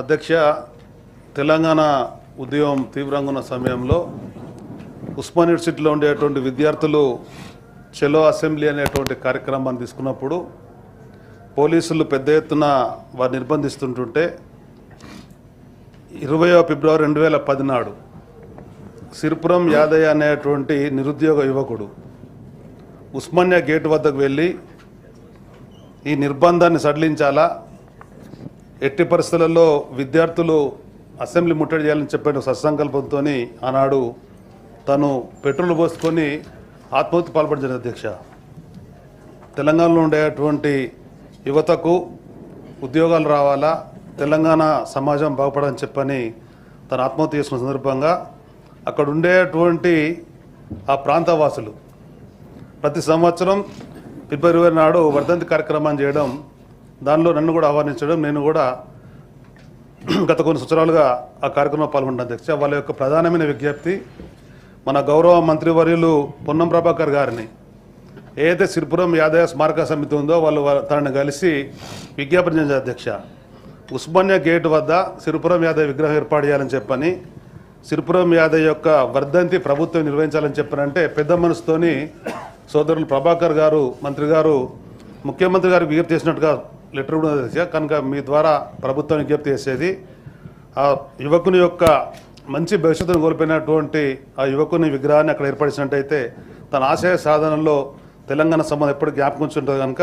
అధ్యక్ష తెలంగాణ ఉద్యమం తీవ్రంగా ఉన్న సమయంలో ఉస్మాన్ యూనివర్సిటీలో ఉండేటువంటి విద్యార్థులు చెలో అసెంబ్లీ అనేటువంటి కార్యక్రమాన్ని తీసుకున్నప్పుడు పోలీసులు పెద్ద ఎత్తున వారు నిర్బంధిస్తుంటుంటే ఇరవయో ఫిబ్రవరి రెండు వేల పదినాడు సిరిపురం యాదయ్య అనేటువంటి నిరుద్యోగ యువకుడు ఉస్మానియా గేట్ వద్దకు వెళ్ళి ఈ నిర్బంధాన్ని సడలించాలా? ఎట్టి పరిస్థితులలో విద్యార్థులు అసెంబ్లీ ముట్టడి చేయాలని చెప్పిన సత్సంకల్పంతో ఆనాడు తను పెట్రోల్ పోసుకొని ఆత్మహత్య పాల్పడింది అధ్యక్ష. తెలంగాణలో ఉండేటువంటి యువతకు ఉద్యోగాలు రావాలా తెలంగాణ సమాజం బాగుపడని చెప్పని తను ఆత్మహత్య చేసుకున్న సందర్భంగా అక్కడ ఉండేటువంటి ఆ ప్రాంతవాసులు ప్రతి సంవత్సరం ఫిబ్రవరి నాడు వర్ధంతి కార్యక్రమాన్ని చేయడం దానిలో నన్ను కూడా ఆహ్వానించడం నేను కూడా గత కొన్ని సంవత్సరాలుగా ఆ కార్యక్రమంలో పాల్గొంటాను అధ్యక్ష. వాళ్ళ యొక్క ప్రధానమైన విజ్ఞప్తి మన గౌరవ మంత్రివర్యులు పొన్నం ప్రభాకర్ గారిని ఏదైతే సిరిపురం యాదవ స్మారక సమితి ఉందో వాళ్ళు తనని కలిసి విజ్ఞాపన చేశారు అధ్యక్ష. ఉస్మానియా గేట్ వద్ద సిరిపురం యాదవ్ విగ్రహం ఏర్పాటు చేయాలని చెప్పని సిరిపురం యాదవ్ యొక్క వర్ధంతి ప్రభుత్వం నిర్వహించాలని చెప్పనంటే పెద్ద మనసుతోని సోదరులు ప్రభాకర్ గారు మంత్రి గారు ముఖ్యమంత్రి గారికి విజ్ఞప్తి చేసినట్టుగా లెటర్ కూడా ఉంది కనుక మీ ద్వారా ప్రభుత్వం విజ్ఞప్తి చేసేది ఆ యువకుని యొక్క మంచి భవిష్యత్తును కోల్పోయినటువంటి ఆ యువకుని విగ్రహాన్ని అక్కడ ఏర్పరిచినట్టయితే తన ఆశయ సాధనలో తెలంగాణ సంబంధం ఎప్పుడు జ్ఞాపకం ఉంటుందో కనుక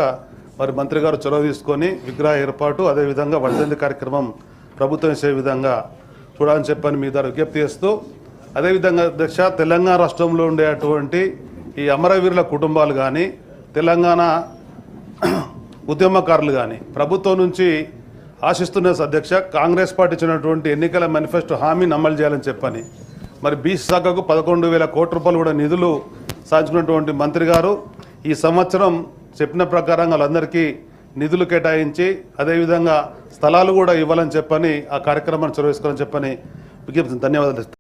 మరి మంత్రి గారు చొరవ తీసుకొని విగ్రహ ఏర్పాటు అదేవిధంగా వర్ధంతి కార్యక్రమం ప్రభుత్వం చేసే విధంగా చూడాలని చెప్పని మీ ద్వారా విజ్ఞప్తి చేస్తూ అదేవిధంగా అధ్యక్ష తెలంగాణ రాష్ట్రంలో ఉండేటువంటి ఈ అమరవీరుల కుటుంబాలు కానీ తెలంగాణ ఉద్యమకారులు కానీ ప్రభుత్వం నుంచి ఆశిస్తున్న అధ్యక్ష కాంగ్రెస్ పార్టీ ఇచ్చినటువంటి ఎన్నికల మేనిఫెస్టో హామీని అమలు చేయాలని చెప్పని మరి బీసీ శాఖకు పదకొండు వేల కోట్ల రూపాయలు కూడా నిధులు సాధించినటువంటి మంత్రి గారు ఈ సంవత్సరం చెప్పిన ప్రకారం వాళ్ళందరికీ నిధులు కేటాయించి అదేవిధంగా స్థలాలు కూడా ఇవ్వాలని చెప్పని ఆ కార్యక్రమాన్ని చొరవేసుకోవాలని చెప్పని విజ్ఞప్తి ధన్యవాదాలు.